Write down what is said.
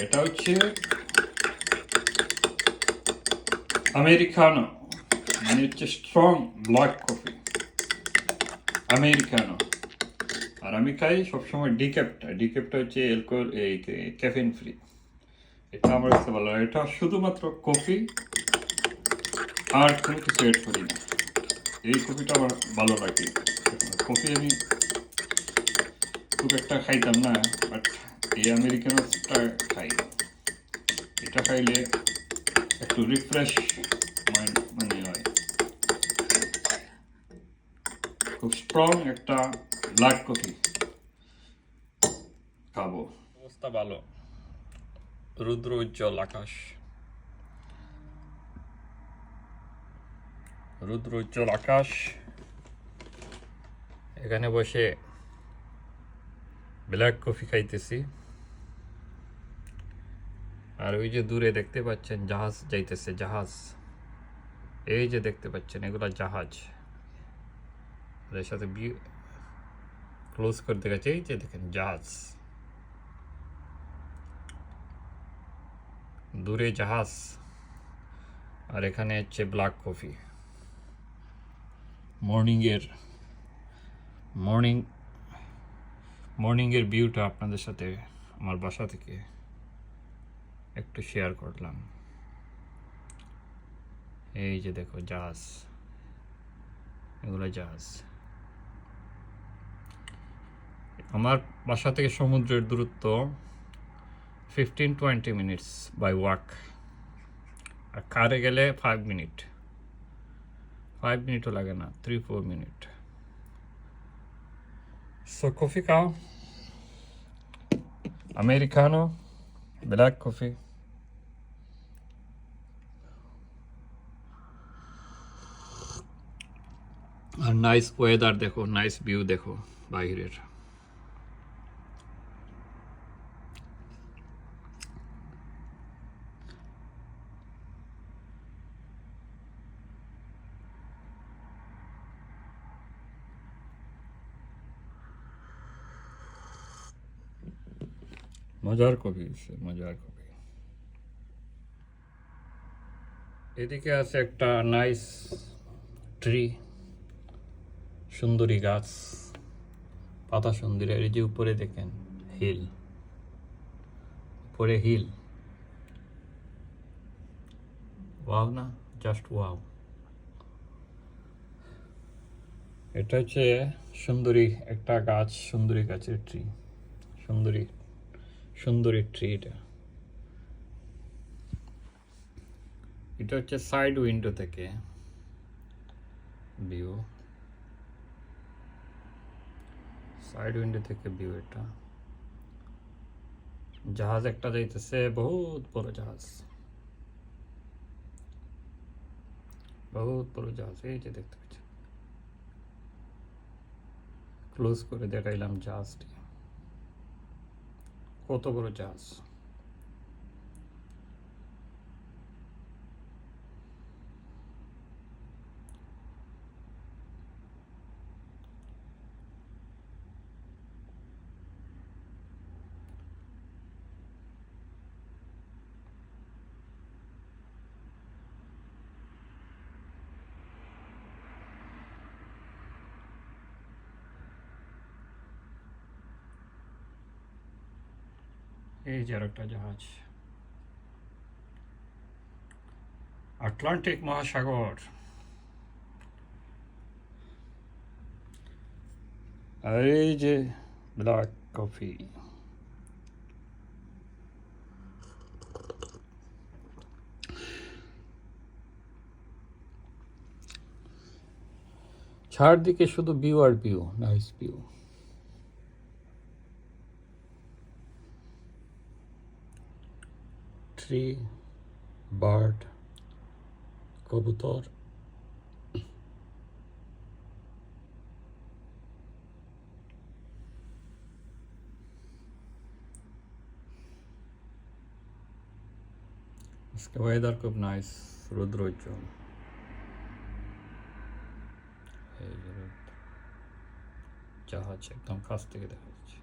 এটা হচ্ছে আমেরিকানো মানে হচ্ছে স্ট্রং ব্ল্যাক কফি আমেরিকানো। আর আমি খাই সবসময় ডিক্যাপটা ডিক্যাপটা হচ্ছে অ্যালকোহল এই ক্যাফিন ফ্রি এটা আমার কাছে ভালো এটা শুধুমাত্র কফি আর কোনো কিছু এড করি না। এই কফিটা আমার ভালো লাগে। কফি আমি খুব একটা খাইতাম না বাট এই আমেরিকানোসটা খাই। এটা খাইলে একটু রিফ্রেশ মাইন্ড মানে হয়। খুব স্ট্রং একটা ব্ল্যাক কফি খাব। অবস্থা ভালো। রুদ্র উজ্জ্বল আকাশ। রুদ্র উজ্জ্বল আকাশ। এখানে বসে ব্ল্যাক কফি খাইতেছি। আর ওই যে দূরে দেখতে পাচ্ছেন জাহাজ যাইতেছে, জাহাজ। এই যে দেখতে পাচ্ছেন, এগুলা জাহাজ। এর সাথে ক্লোজ করে দেখাচ্ছে, এই যে দেখেন জাহাজ। দূরে জাহাজ। আর এখানে হচ্ছে ব্ল্যাক কফি। মর্নিংয়ের, মর্নিং, মর্নিংয়ের ভিউটা আপনাদের সাথে, আমার বাসা থেকে একটু শেয়ার করলাম। এই যে দেখো, জাহাজ। এগুলো জাহাজ। আমার বাসা থেকে সমুদ্রের দূরত্ব fifteen twenty minutes by walk আর কারে গেলে ফাইভ মিনিট ফাইভ মিনিটও লাগে না three four minute so coffee খাও। আমেরিকানো ব্ল্যাক কফি আর নাইস ওয়েদার দেখো নাইস ভিউ দেখো, বাইরের। মজার কফি সে, মজার কফি এদিকে আছে একটা নাইস ট্রি সুন্দরী গাছ, পাতা সুন্দরী এই যে উপরে দেখেন, হিল। উপরে হিল। ওয়াও না, জাস্ট ওয়াও। এটা হচ্ছে সুন্দরী একটা গাছ, সুন্দরী গাছের ট্রি সুন্দরী সুন্দরী ট্রি এটা। এটা হচ্ছে সাইড উইন্ডো থেকে ভিউ সাইড উইন্ডো থেকে ভিউ এটা। জাহাজ একটা যাইতেছে, বহুত বড় জাহাজ। বহুত বড় জাহাজ, এই যে দেখতে পাচ্ছেন। ক্লোজ করে দেখাইলাম জাহাজটি। কত বড় জাহাজ। এই যে আরেকটা জাহাজ আটলান্টিক মহাসাগর আর এই যে ব্ল্যাক কফি চারদিকে শুধু ভিউ আর view nice view tree bird কবুতর আজকে ওয়েদার খুব নাইস রৌদ্র উজ্জ্বল এই যে রৌদ্র। জাহাজ একদম কাছ থেকে দেখা যাচ্ছে